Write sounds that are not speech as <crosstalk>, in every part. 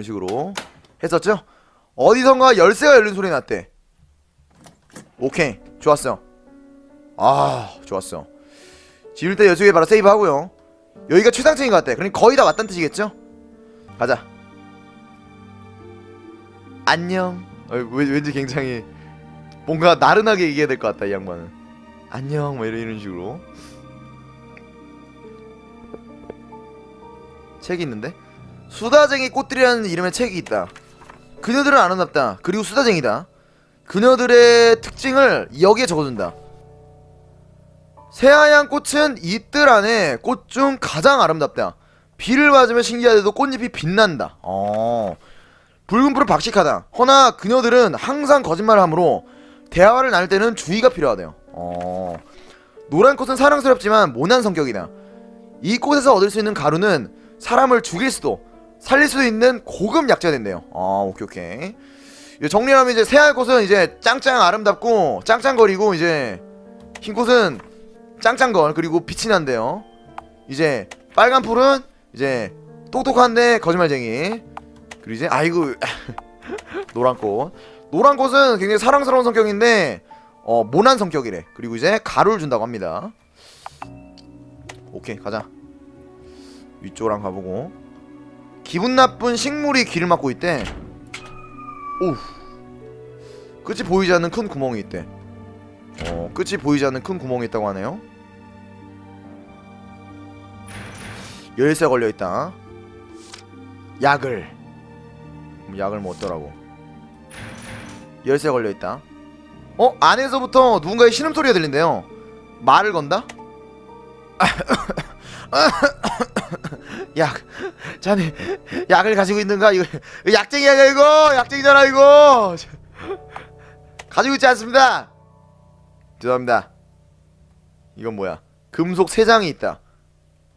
이런 식으로 했었죠? 어디선가 열쇠가 열린 소리 났대. 오케이, 좋았어. 아, 좋았어. 지울 때 여쪽에 바로 세이브 하고요. 여기가 최상층인 것 같아. 그러니 거의 다 왔다는 뜻이겠죠? 가자. 안녕. 어, 왠- 왠지 굉장히 뭔가 나른하게 얘기해야 될 것 같다 이 양반은. 안녕, 뭐 이런, 이런 식으로. 책이 있는데 수다쟁이 꽃들이라는 이름의 책이 있다. 그녀들은 아름답다. 그리고 수다쟁이다. 그녀들의 특징을 여기에 적어준다. 새하얀 꽃은 이뜰 안에 꽃 중 가장 아름답다. 비를 맞으면 신기하게도 꽃잎이 빛난다. 어. 붉은 푸른 박식하다. 허나 그녀들은 항상 거짓말을 하므로 대화를 나눌 때는 주의가 필요하대요. 어. 노란 꽃은 사랑스럽지만 모난 성격이다. 이 꽃에서 얻을 수 있는 가루는 사람을 죽일 수도 살릴 수도 있는 고급 약재가 된대요. 아 오케이 오케이. 정리하면 이제 새하얀 꽃은 이제 짱짱 아름답고 짱짱거리고 이제 흰 꽃은 짱짱걸 그리고 빛이 난대요. 이제 빨간 풀은 이제 똑똑한데 거짓말쟁이. 그리고 이제 아이고 <laughs> 노란 꽃. 노란 꽃은 굉장히 사랑스러운 성격인데 어 모난 성격이래. 그리고 이제 가루를 준다고 합니다. 오케이 가자. 위쪽으로 가보고 기분 나쁜 식물이 길을 막고 있대. 오. 끝이 보이지 않는 큰 구멍이 있대. 어, 끝이 보이지 않는 큰 구멍이 있다고 하네요. 열쇠 걸려 있다. 약을. 음, 약을 먹더라고. 열쇠 걸려 있다. 어 안에서부터 누군가의 신음 소리가 들린대요. 말을 건다? <laughs> <coughs> 약, 자네 약을 가지고 있는가? 이거 약쟁이야 이거 약쟁이잖아 이거. 가지고 있지 않습니다. 죄송합니다. 이건 뭐야? 금속 세 장이 있다.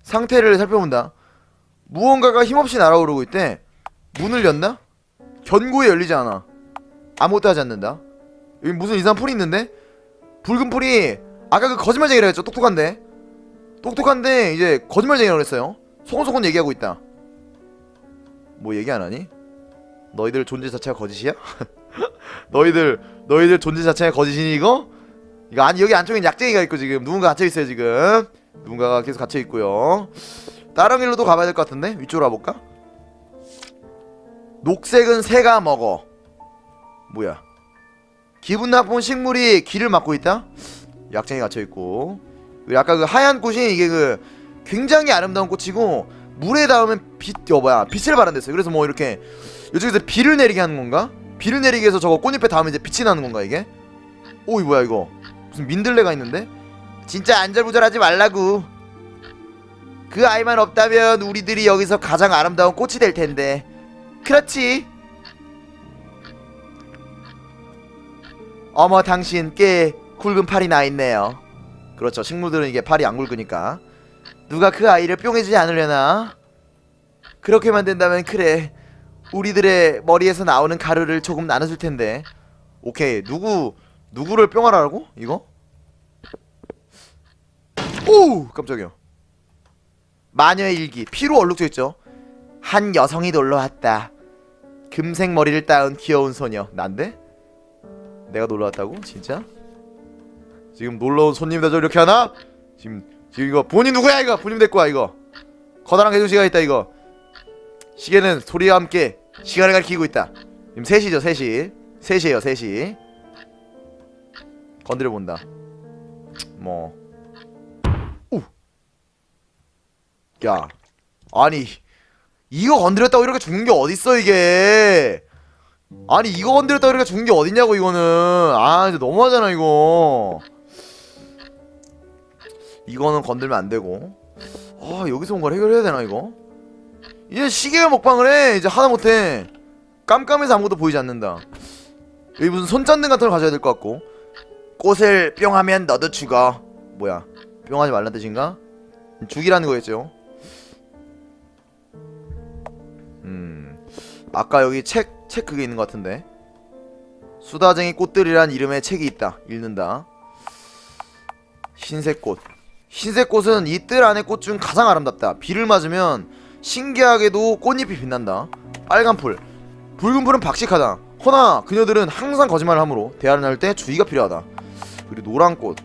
상태를 살펴본다. 무언가가 힘없이 날아오르고 있대. 문을 연다? 견고히 열리지 않아. 아무것도 하지 않는다. 여기 무슨 이상한 풀이 있는데? 붉은 풀이 아까 그 거짓말쟁이라 했죠. 똑똑한데. 똑똑한데 이제 거짓말쟁이라고 그랬어요. 소곤소곤 얘기하고 있다. 뭐 얘기 안 하니? 너희들 존재 자체가 거짓이야? <laughs> 너희들 너희들 존재 자체가 거짓이니 이거? 이거 아니 여기 안쪽에 약쟁이가 있고 지금 누군가 갇혀 있어요 지금. 누군가가 계속 갇혀 있고요. 다른 길로도 가봐야 될 것 같은데 위쪽으로 가볼까? 녹색은 새가 먹어. 뭐야? 기분 나쁜 식물이 길을 막고 있다? 약쟁이 갇혀 있고. 아까 그 하얀 꽃이 이게 그 굉장히 아름다운 꽃이고 물에 닿으면 빛, 어 뭐야 빛을 발한댔어요. 그래서 뭐 이렇게 이쪽에서 비를 내리게 하는 건가? 비를 내리게 해서 저거 꽃잎에 닿으면 이제 빛이 나는 건가 이게? 오이 뭐야 이거 무슨 민들레가 있는데? 진짜 안절부절하지 말라고. 그 아이만 없다면 우리들이 여기서 가장 아름다운 꽃이 될 텐데. 그렇지. 어머 당신 꽤 굵은 팔이 나 있네요. 그렇죠. 식물들은 이게 팔이 안 굵으니까. 누가 그 아이를 뿅해주지 않으려나? 그렇게만 된다면 그래. 우리들의 머리에서 나오는 가루를 조금 나눠줄 텐데. 오케이. 누구 누구를 뿅하라고? 이거? 오! 깜짝이야. 마녀의 일기. 피로 얼룩져 있죠. 한 여성이 놀러 왔다. 금색 머리를 따은 귀여운 소녀. 난데? 내가 놀러 왔다고? 진짜? 지금 놀러 온 손님들 저 이렇게 하나? 지금 지금 이거 본인 누구야 이거? 본인 데리고 와 이거. 커다란 개조시가 있다 이거. 시계는 소리와 함께 시간을 가리키고 있다. 지금 3시죠 3시. 3시에요 3시. 건드려 본다. 뭐. 오. 야. 아니 이거 건드렸다고 이렇게 죽는 게 어딨어 이게. 아니 이거 건드렸다고 이렇게 죽는 게 어딨냐고 이거는. 아 이제 너무하잖아 이거. 이거는 건들면 안 되고. 아 여기서 뭔가 해결해야 되나 이거? 이제 시계가 먹방을 해. 이제 하다 못해. 깜깜해서 아무것도 보이지 않는다. 여기 무슨 손전등 같은 걸 가져야 될 것 같고. 꽃을 뿅 하면 너도 죽어. 뭐야? 뿅 하지 말란 뜻인가? 죽이라는 거겠죠. 음. 아까 여기 책, 책 그게 있는 것 같은데. 수다쟁이 꽃들이란 이름의 책이 있다. 읽는다. 흰색 꽃 흰색 꽃은 이 뜰 안의 꽃 중 가장 아름답다. 비를 맞으면 신기하게도 꽃잎이 빛난다. 빨간 풀. 붉은 풀은 박식하다. 허나 그녀들은 항상 거짓말을 하므로 대화를 나눌 때 주의가 필요하다. 그리고 노란 꽃.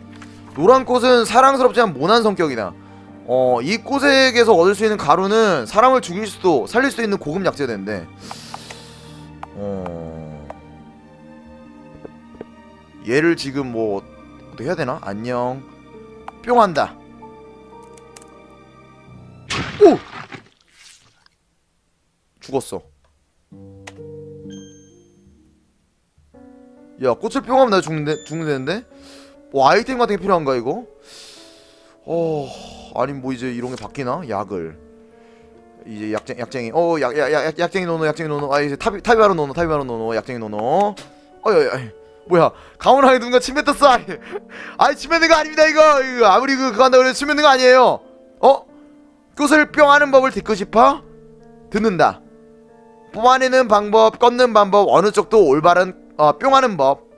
노란 꽃은 사랑스럽지만 모난 성격이다. 어, 이 꽃에게서 얻을 수 있는 가루는 사람을 죽일 수도 살릴 수도 있는 고급 약재가 되는데. 어... 얘를 지금 뭐 어떻게 해야 되나? 안녕. 뿅한다 죽었어. 야 꽃을 뿅 하면 나 죽는데 죽는다는데? 뭐 아이템 같은 게 필요한가 이거? 어 아니 뭐 이제 이런 게 바뀌나? 약을. 이제 약쟁 약쟁이. 어약약 약쟁이 노노 약쟁이 노노. 아 이제 탑이 탑이 바로 노노 탑이 바로 노노 약쟁이 노노. 어여 야 뭐야 가온하게 누군가 침 뱉었어. <laughs> 아니 아니 침 뱉는 거 아닙니다 이거. 이거 아무리 그 그거 한다고 해도 침 뱉는 거 아니에요. 어? 꽃을 뿅 하는 법을 듣고 싶어? 듣는다 뽑아내는 방법 꺾는 방법 어느 쪽도 올바른 어, 뿅하는 법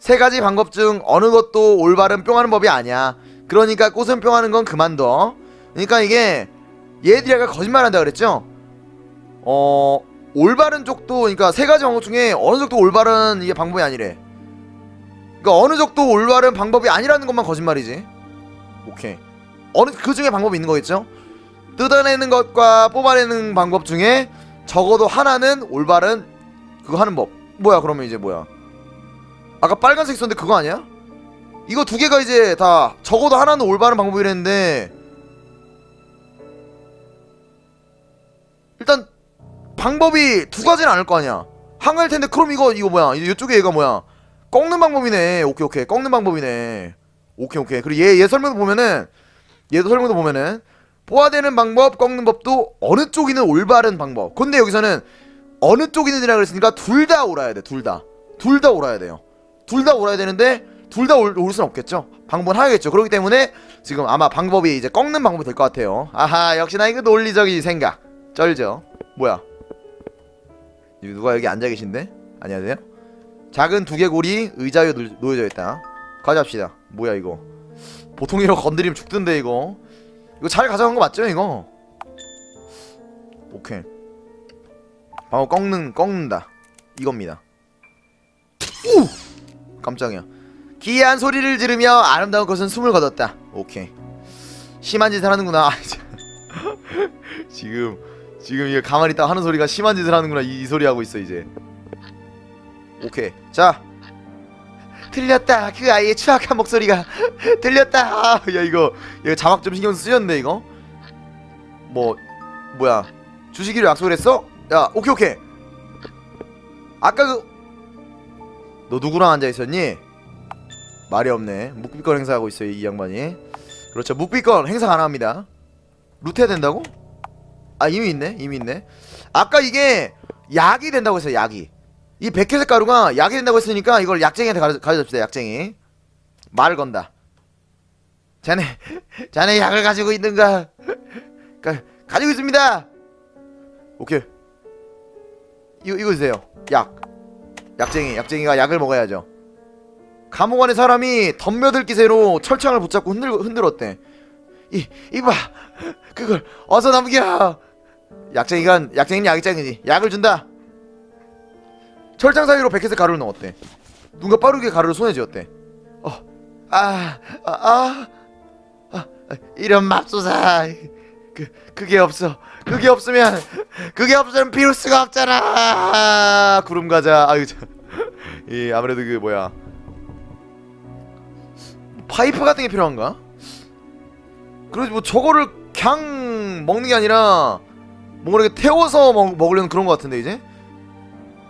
세 가지 방법 중 어느 것도 올바른 뿅하는 법이 아니야. 그러니까 꽃은 뿅하는 건 그만둬. 그러니까 이게 얘들이 아까 거짓말한다 그랬죠? 어 올바른 쪽도 그러니까 세 가지 방법 중에 어느 쪽도 올바른 이게 방법이 아니래. 그러니까 어느 쪽도 올바른 방법이 아니라는 것만 거짓말이지. 오케이. 어느 그 중에 방법이 있는 거겠죠? 뜯어내는 것과 뽑아내는 방법 중에 적어도 하나는 올바른 그거 하는 법. 뭐야 그러면 이제 뭐야? 아까 빨간색 있었는데 그거 아니야? 이거 두 개가 이제 다 적어도 하나는 올바른 방법이랬는데 일단 방법이 두 가지는 아닐 거 아니야. 항할 텐데 그럼 이거 이거 뭐야? 이- 이쪽에 얘가 뭐야? 꺾는 방법이네. 오케이 오케이. 꺾는 방법이네. 오케이 오케이. 그리고 얘, 얘 설명도 보면은 얘도 설명도 보면은 뽑아대는 방법 꺾는 법도 어느 쪽이는 올바른 방법 근데 여기서는 어느 쪽이는이라 그랬으니까 둘다 옳아야 돼 둘 다 둘다 옳아야 돼요 둘다 옳아야 되는데 둘 다 올 수는 없겠죠. 방법은 하나겠죠. 그렇기 때문에 지금 아마 방법이 이제 꺾는 방법이 될 것 같아요. 아하 역시나 이거 논리적인 생각. 쩔죠. 뭐야? 누가 여기 앉아 계신데? 안녕하세요. 작은 두개골이 의자 위에 놓- 놓여져 있다. 가져갑시다. 뭐야 이거? 보통 이런 거 건드리면 죽던데 이거. 이거 잘 가져간 거 맞죠 이거? 오케이. 방법 꺾는 꺾는다. 이겁니다. 우! 깜짝이야. 기이한 소리를 지르며 아름다운 것은 숨을 거뒀다. 오케이. 심한 짓을 하는구나. <laughs> 아, 참. 지금 지금 이게 가만히 있다 하는 소리가 심한 짓을 하는구나. 이, 이 소리 하고 있어 이제. 오케이. 자. 들렸다. 그 아이의 추악한 목소리가 <laughs> 들렸다. 아, 야 이거 이거 자막 좀 신경 쓰였는데 이거. 뭐 뭐야? 주시기로 약속을 했어? 야, 오케이 오케이. 아까 그 너 누구랑 앉아 있었니? 말이 없네. 묵비권 행사하고 있어요 이 양반이. 그렇죠. 묵비권 행사 안 합니다. 루테 된다고? 아 이미 있네. 이미 있네. 아까 이게 약이 된다고 했어요. 약이. 이 백회색 가루가 약이 된다고 했으니까 이걸 약쟁이한테 가르, 가르쳐줍시다. 약쟁이. 말을 건다. 자네, <laughs> 자네 약을 가지고 있는가? 가, 가지고 있습니다. 오케이. 이거 이거 주세요. 약. 약쟁이, 약쟁이가 약을 먹어야죠. 감옥 안에 사람이 덤벼들 기세로 철창을 붙잡고 흔들, 흔들었대. 이, 이봐! 그걸 어서 넘겨! 약쟁이가, 약쟁이는 약쟁이지. 약을 준다! 철창 사이로 백회색 가루를 넣었대. 누가 빠르게 가루를 손에 쥐었대. 어, 아, 아, 아, 아, 이런 맙소사. 그, 그게 없어. 그게 없으면, 그게 없으면 비울 수가 없잖아! 구름 과자. 아유, 참. 이, 아무래도 그, 뭐야. 파이프 같은 게 필요한가? 그래도 뭐 저거를 그냥 먹는 게 아니라 뭔가 이렇게 태워서 먹, 먹으려는 그런 것 같은데 이제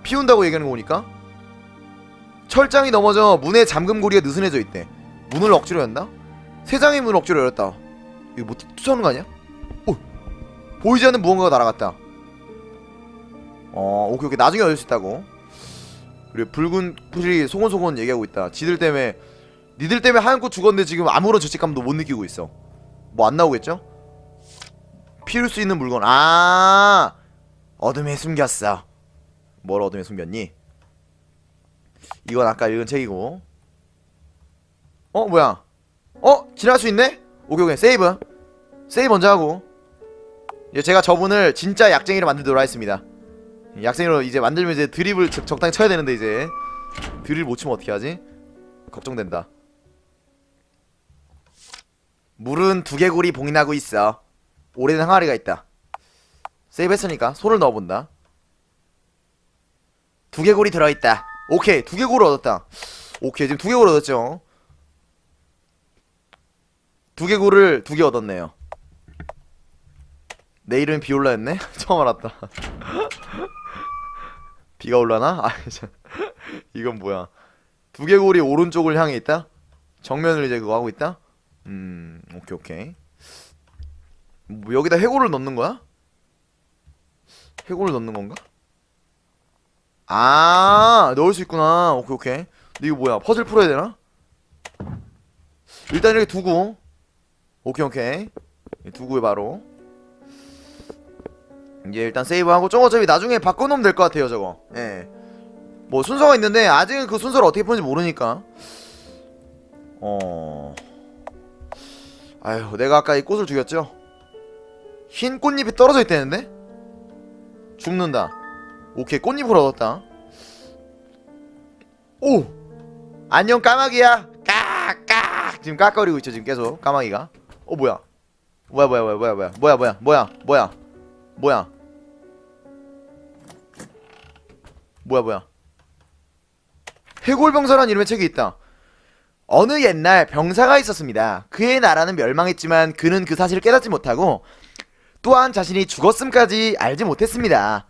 피운다고 얘기하는 거 보니까 철장이 넘어져 문의 잠금고리가 느슨해져 있대 문을 억지로 연다? 세 장의 문을 억지로 열었다 이거 뭐 쫓아오는 거 아니야? 오 보이지 않는 무언가가 날아갔다 어 오케이 오케이 나중에 열수 있다고 그리고 붉은 풀이 소곤소곤 얘기하고 있다 지들 때문에 니들 때문에 하얀 꽃 죽었는데 지금 아무런 죄책감도 못 느끼고 있어. 뭐 안 나오겠죠? 피울 수 있는 물건. 아, 어둠에 숨겼어. 뭘 어둠에 숨겼니? 이건 아까 읽은 책이고. 어, 뭐야? 어, 지날 수 있네? 오케이, 오케이. 세이브. 세이브 먼저 하고. 이제 제가 저분을 진짜 약쟁이로 만들도록 하겠습니다. 약쟁이로 이제 만들면 이제 드립을 적- 적당히 쳐야 되는데 이제 드립 못 치면 어떻게 하지? 걱정된다. 물은 두개골이 봉인하고 있어. 오래된 항아리가 있다. 세이브 했으니까 손을 넣어본다. 두개골이 들어있다. 오케이 두개골을 얻었다. 오케이 지금 두개골 얻었죠. 두개골을 두 개 얻었네요. 내 이름이 비올라였네? <laughs> 처음 알았다. <laughs> 비가 올라나? 아, 참. <laughs> 이건 뭐야? 두개골이 오른쪽을 향해 있다? 정면을 이제 그거 하고 있다? 음, 오케이, 오케이. 뭐 여기다 해골을 넣는 거야? 해골을 넣는 건가? 아, 넣을 수 있구나. 오케이, 오케이. 근데 이거 뭐야? 퍼즐 풀어야 되나? 일단 이렇게 두고. 오케이, 오케이. 두고 바로. 이제 일단 세이브하고 좀 어차피 나중에 바꿔놓으면 될 것 같아요 저거 예. 뭐 순서가 있는데 아직은 그 순서를 어떻게 푸는지 모르니까 어... 아휴 내가 아까 이 꽃을 죽였죠? 흰 꽃잎이 떨어져 있다는데? 죽는다 오케이 꽃잎을 얻었다 오! 안녕 까마귀야 깍깍 지금 깍거리고 있죠 지금 계속 까마귀가 어 뭐야 뭐야 뭐야 뭐야 뭐야 뭐야 뭐야 뭐야 뭐야 뭐야? 뭐야 뭐야? 해골병사란 이름의 책이 있다. 어느 옛날 병사가 있었습니다. 그의 나라는 멸망했지만 그는 그 사실을 깨닫지 못하고 또한 자신이 죽었음까지 알지 못했습니다.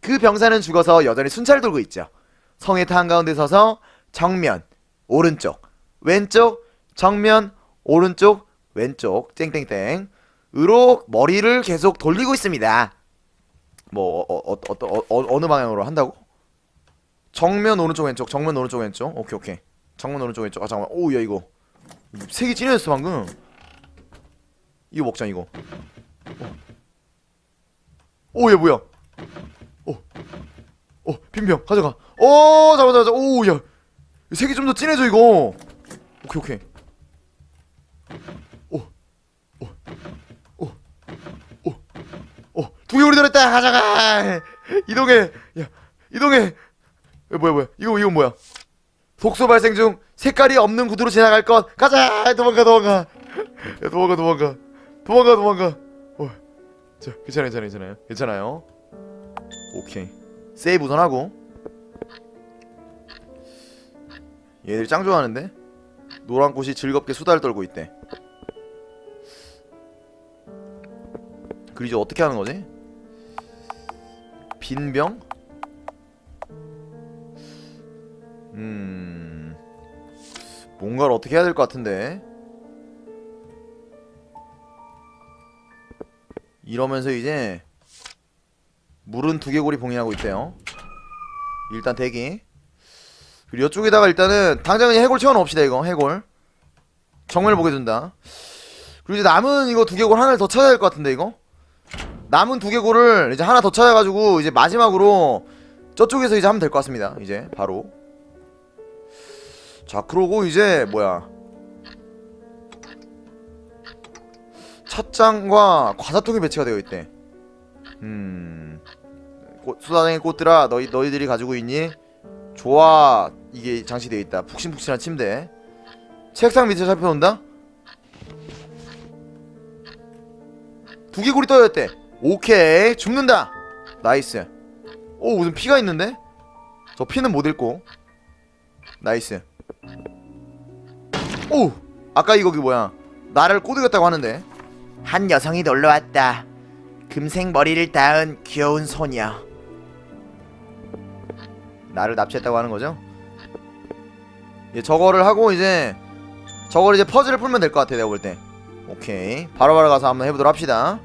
그 병사는 죽어서 여전히 순찰을 돌고 있죠. 성의 타 한가운데 서서 정면, 오른쪽, 왼쪽, 정면, 오른쪽, 왼쪽, 땡땡땡 으로 머리를 계속 돌리고 있습니다. 뭐 어, 어, 어, 어, 어, 어 느 방향으로 한다고? 정면 오른쪽 왼쪽 정면 오른쪽 왼쪽. 오케이 오케이. 정면 오른쪽 왼쪽. 아 잠깐만. 오 야 이거. 색이 진해졌어 방금. 이거 먹자 이거. 오 얘 뭐야 오 오 빈병 가져가 오 잡아 잡아 잡아 오 야 색이 좀 더 진해져 이거 오케이 오케이 어, 두 개구리 들었다. 가져가. <laughs> 이동해. 야, 이동해. 야, 뭐야, 뭐야. 이거, 이거 뭐야. 독소 발생 중 색깔이 없는 구두로 지나갈 것. 가자. 도망가, 도망가. 야, 도망가, 도망가. 도망가, 도망가. 어, 자, 괜찮아요, 괜찮아요, 괜찮아요. 괜찮아요. 오케이. 세이브 우선 하고. 얘들 짱 좋아하는데? 노란 꽃이 즐겁게 수다를 떨고 있대. 그리고 이제 어떻게 하는 거지? 빈병? 음... 뭔가를 어떻게 해야 될 것 같은데 이러면서 이제 물은 두개골이 봉인하고 있대요. 일단 대기. 그리고 이쪽에다가 일단은 당장 그냥 해골 채워놓읍시다 이거. 해골. 정면을 보게 된다. 그리고 이제 남은 이거 두개골 하나를 더 찾아야 될 것 같은데 이거? 남은 두개골을 이제 하나 더 찾아가지고 이제 마지막으로 저쪽에서 이제 하면 될 것 같습니다. 이제. 바로. 자 그러고 이제 뭐야? 찻장과 과자통이 배치가 되어 있대. 음. 꽃, 수다쟁이 꽃들아 너희 너희들이 가지고 있니? 좋아 이게 장치되어 있다. 푹신푹신한 침대. 책상 밑에 살펴본다. 두개골이 떠였대. 오케이 죽는다 나이스 오 무슨 피가 있는데? 저 피는 못 읽고 나이스 오 아까 이거 그 뭐야 나를 꼬드겼다고 하는데 한 여성이 놀러왔다 금색 머리를 닿은 귀여운 소녀 나를 납치했다고 하는 거죠? 예, 저거를 하고 이제 저걸 이제 퍼즐을 풀면 될 것 같아 내가 볼 때 오케이 바로바로 가서 한번 해보도록 합시다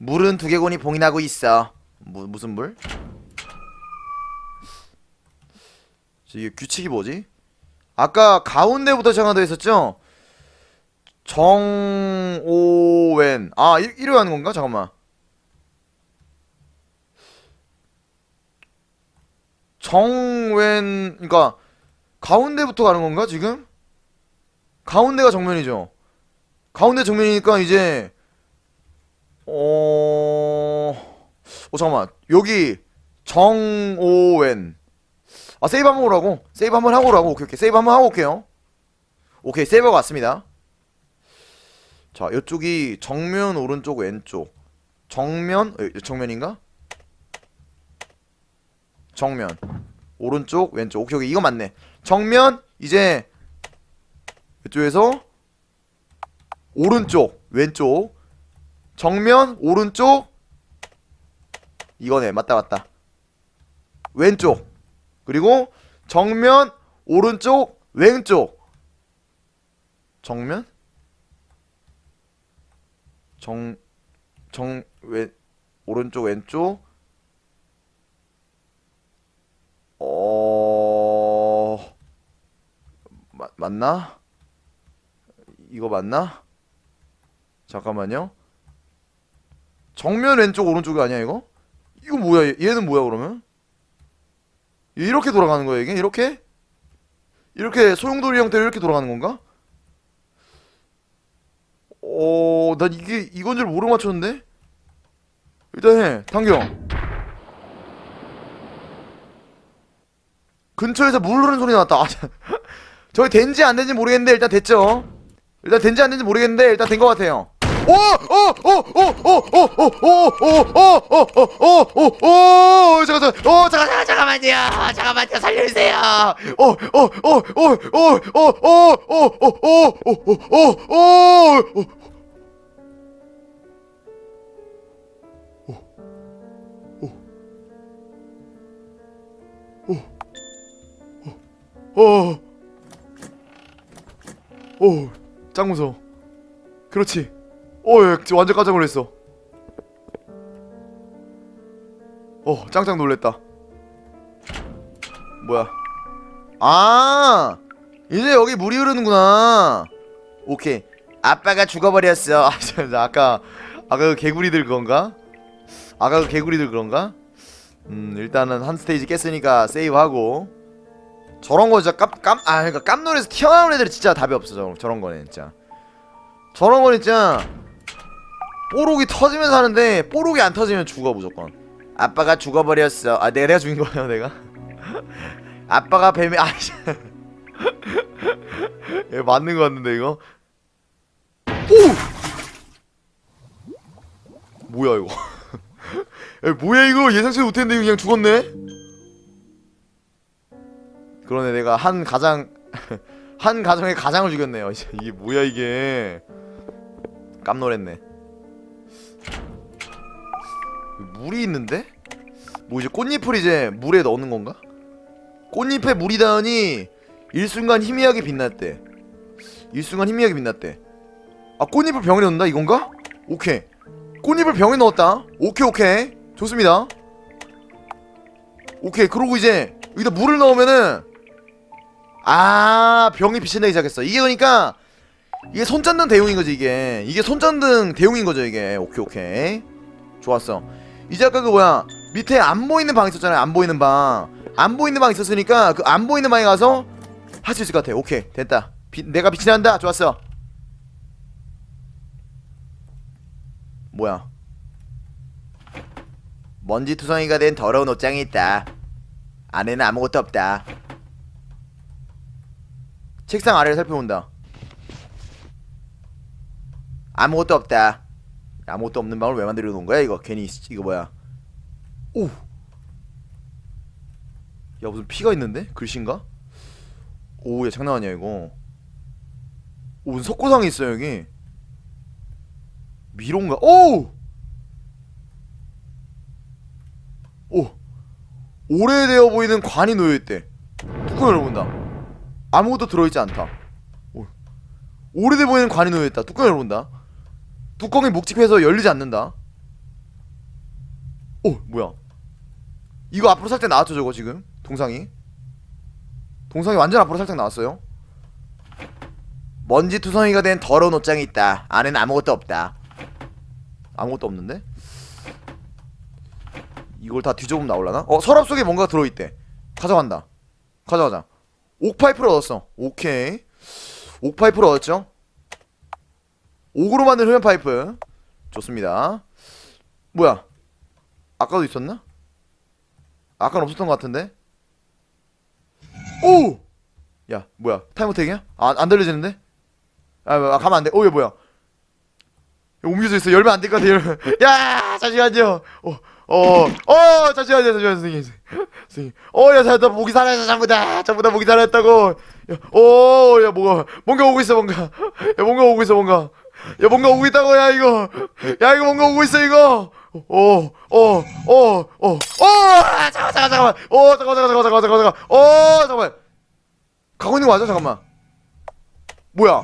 물은 두개골이 봉인하고 있어. 무, 무슨 물? 이게 규칙이 뭐지? 아까 가운데부터 정하되어 있었죠? 정오웬 아 이, 이러 하는 건가? 잠깐만 정웬 그니까 가운데부터 가는 건가 지금? 가운데가 정면이죠. 가운데 정면이니까 이제 어... 어 잠깐만. 여기 정오웬. 아 세이브 한번 오라고? 세이브 한번 하고 오라고? 오케이 오케이. 세이브 한번 하고 올게요. 오케이 세이브가 왔습니다. 자 이쪽이 정면 오른쪽 왼쪽. 정면 에, 정면인가 정면. 오른쪽 왼쪽. 오케이 오케이. 이거 맞네. 정면 이제 이쪽에서 오른쪽 왼쪽. 정면 오른쪽. 이거네. 맞다 맞다. 왼쪽. 그리고 정면 오른쪽 왼쪽. 정면? 정 정 왼 오른쪽 왼쪽 어 맞, 맞나? 이거 맞나? 잠깐만요. 정면 왼쪽 오른쪽이 아니야 이거? 이거 뭐야? 얘- 얘는 뭐야 그러면? 얘 이렇게 돌아가는 거야 이게? 이렇게? 이렇게 소용돌이 형태로 이렇게 돌아가는 건가? 어, 난 이게 이건 줄 모르고 맞췄는데? 일단 해, 당겨. 근처에서 물 흐르는 소리 나왔다. 아, 참. 저기 된지 안 된지 모르겠는데 일단 됐죠. 일단 된지 안 된지 모르겠는데 일단 된 것 같아요. 오! 오! 오! 오! 오! 오! 오! 오! 오! 오! 오! 오! 오! 잠깐 잠깐. 오! 잠깐 잠깐 잠깐만요. 잠깐만요. 살려 주세요. 오! 오! 오! 오! 오! 오! 오! 오! 오! 오! 오! 오! 어. 오, 짱 무서워. 그렇지. 오, 야, 진짜 완전 깜짝 놀랐어. 어, 짱짱 놀랬다. 뭐야? 아, 이제 여기 물이 흐르는구나. 오케이. 아빠가 죽어버렸어. 아, <laughs> 저, 아까 아까 그 개구리들 그건가? 아까 그 개구리들 그런가? 음, 일단은 한 스테이지 깼으니까 세이브하고. 저런 거 진짜 깜깜 아 그러니까 깜놀에서 튀어나오는 애들이 진짜 답이 없어 저런 저런 거는 진짜. 저런 거는 진짜 뽀록이 터지면서 하는데 뽀록이 안 터지면 죽어 무조건. 아빠가 죽어버렸어. 아 내가 내가 죽인 거예요 내가? <laughs> 아빠가 뱀이 아 씨. <laughs> 얘 맞는 거 같는데 이거? 오! 뭐야 이거? <laughs> 야, 뭐야 이거? 예상치 못했는데 그냥 죽었네 그러네 내가 한 가장 <laughs> 한 가정의 가장을 죽였네요. 이게 뭐야 이게 깜놀했네. 물이 있는데? 뭐 이제 꽃잎을 이제 물에 넣는 건가? 꽃잎에 물이 닿으니 일순간 희미하게 빛났대. 일순간 희미하게 빛났대. 아 꽃잎을 병에 넣는다 이건가? 오케이. 꽃잎을 병에 넣었다. 오케이 오케이. 좋습니다. 오케이 그러고 이제 여기다 물을 넣으면은 아 병이 빛이 나기 시작했어. 이게 그러니까 이게 손전등 대용인 거지 이게. 이게 손전등 대용인 거죠 이게. 오케이 오케이. 좋았어. 이제 아까 그 뭐야? 밑에 안 보이는 방 있었잖아요 안 보이는 방안 보이는 방 있었으니까 그 안 보이는 방에 가서 할 수 있을 것 같아. 오케이 됐다. 비, 내가 빛이 난다. 좋았어. 뭐야? 먼지 투성이가 된 더러운 옷장이 있다. 안에는 아무것도 없다 책상 아래를 살펴본다. 아무것도 없다. 아무것도 없는 방을 왜 만들어 놓은 거야 이거? 괜히 이- 이거 뭐야? 오. 야 무슨 피가 있는데? 글씨인가? 오, 야 장난 아니야 이거. 오, 무슨 석고상이 있어 여기. 미로인가? 오! 오. 오래되어 보이는 관이 놓여 있대. 뚜껑을 열어본다. 아무것도 들어있지 않다. 오. 오래돼 보이는 관이 놓여있다. 뚜껑을 열어본다. 뚜껑이 묵직해서 열리지 않는다. 오 뭐야? 이거 앞으로 살짝 나왔죠 저거 지금 동상이. 동상이 완전 앞으로 살짝 나왔어요. 먼지 투성이가 된 더러운 옷장이 있다. 안에는 아무것도 없다. 아무것도 없는데? 이걸 다 뒤져보면 나올라나? 어 서랍 속에 뭔가 들어있대. 가져간다. 가져가자. 옥파이프를 얻었어. 오케이. 옥파이프를 얻었죠? 옥으로 만든 흡연 파이프 좋습니다 뭐야 아까도 있었나? 아까는 없었던 것 같은데 오! 야 뭐야 타이머 택이야? 아, 안 들려지는데? 아, 아 가면 안 돼 오 얘 뭐야 옮겨져 있어 열면 안 될 것 같아 열면 <laughs> 야 잠시만요 어 어 어 잠시만요 잠시만요 선생님. 선생님. 어야 잘다 목이 살아있어 전부 다 전부 다 목이 살아있다고. 오야 뭐가 뭔가 오고 있어 뭔가. 야 뭔가 오고 있어 뭔가. 야 뭔가 오고 있다고 야 이거. 야 이거 뭔가 오고 있어 이거. 어 어 어 어어어 잠깐 잠깐 잠깐 어 잠깐 잠깐 잠깐 잠깐 잠깐 잠깐 어 잠깐만. 가고 있는 거 맞아 잠깐만. 뭐야